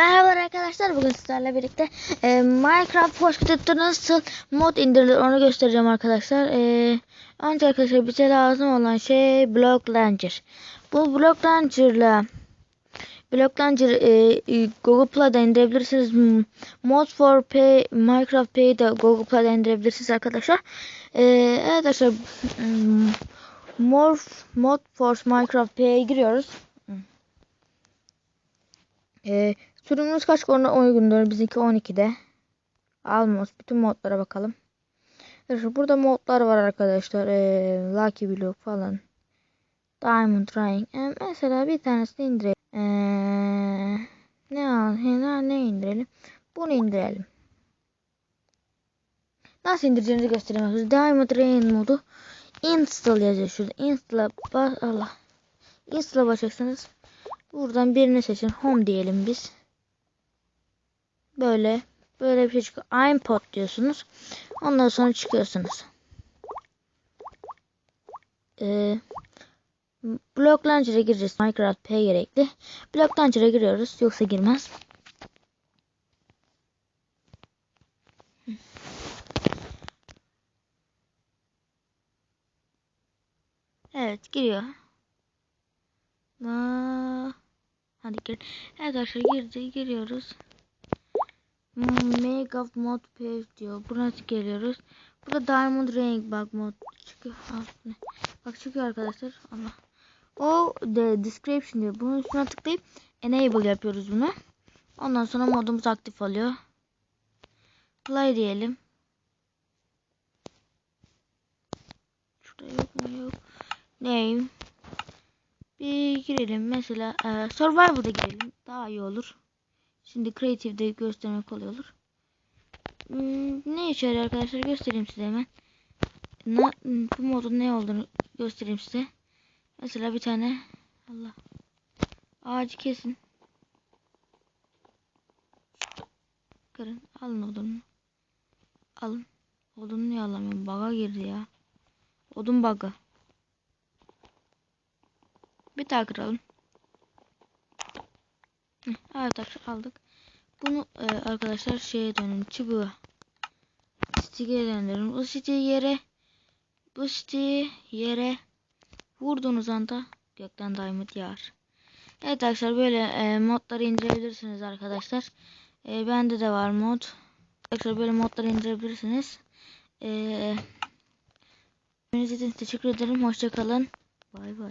Merhabalar arkadaşlar bugün sizlerle birlikte e, Minecraft Pocket'te nasıl mod indirilir onu göstereceğim arkadaşlar. E, önce arkadaşlar bize lazım olan şey Block Launcher. Bu Block Launcher'la Block Launcher e, Google Play'da indirebilirsiniz. Mod for Pay Minecraft Pay'i Google Play'da indirebilirsiniz arkadaşlar. E, evet arkadaşlar Morph Mod Force Minecraft Pay'e giriyoruz. Ee, sürümümüz kaç koruna uygundur? Bizimki 12'de. Almos. Bütün modlara bakalım. Burada modlar var arkadaşlar. Ee, Lucky Block falan. Diamond Ring. Ee, mesela bir tanesini indirelim. Ee, ne al? Ne, ne indirelim? Bunu indirelim. Nasıl indireceğinizi göstereyim. Diamond Rain modu. Install yazıyor şurada. Install'a bas. Allah. Install'a basacaksınız. Buradan birini seçin. Home diyelim biz. Böyle. Böyle bir şey çıkıyor. iPod diyorsunuz. Ondan sonra çıkıyorsunuz. Ee, Block Launcher'a gireceğiz. Minecraft P gerekli. Block Launcher'a giriyoruz. Yoksa girmez. Evet giriyor. Aa, hadi gir. Arkadaşlar girdi giriyoruz. Mega mod page diyor. Buna geliyoruz. Burada diamond ring bak mod çıkıyor. Bak çıkıyor arkadaşlar. Allah. O de description diyor. Bunun üstüne tıklayıp enable yapıyoruz bunu. Ondan sonra modumuz aktif oluyor. Play diyelim. Şurada yok mu yok. Name. Bir girelim mesela e, Survival'da girelim daha iyi olur. Şimdi Creative'de göstermek kolay olur. Hmm, ne işe yarıyor arkadaşlar göstereyim size hemen. Na, bu modun ne olduğunu göstereyim size. Mesela bir tane Allah ağacı kesin. Kırın alın odunu. Alın. Odunu niye alamıyorum? Baga girdi ya. Odun bug'ı. Bir daha kıralım. Evet aldık. Bunu e, arkadaşlar şeye dönün çubuğa. Stick'e döndürün. Bu stick'i yere bu stick'i yere vurduğunuz anda gökten diamond yağar. Evet arkadaşlar böyle e, modları indirebilirsiniz arkadaşlar. E, bende de var mod. Arkadaşlar böyle modları indirebilirsiniz. E, için teşekkür ederim. Hoşçakalın. Bay bay.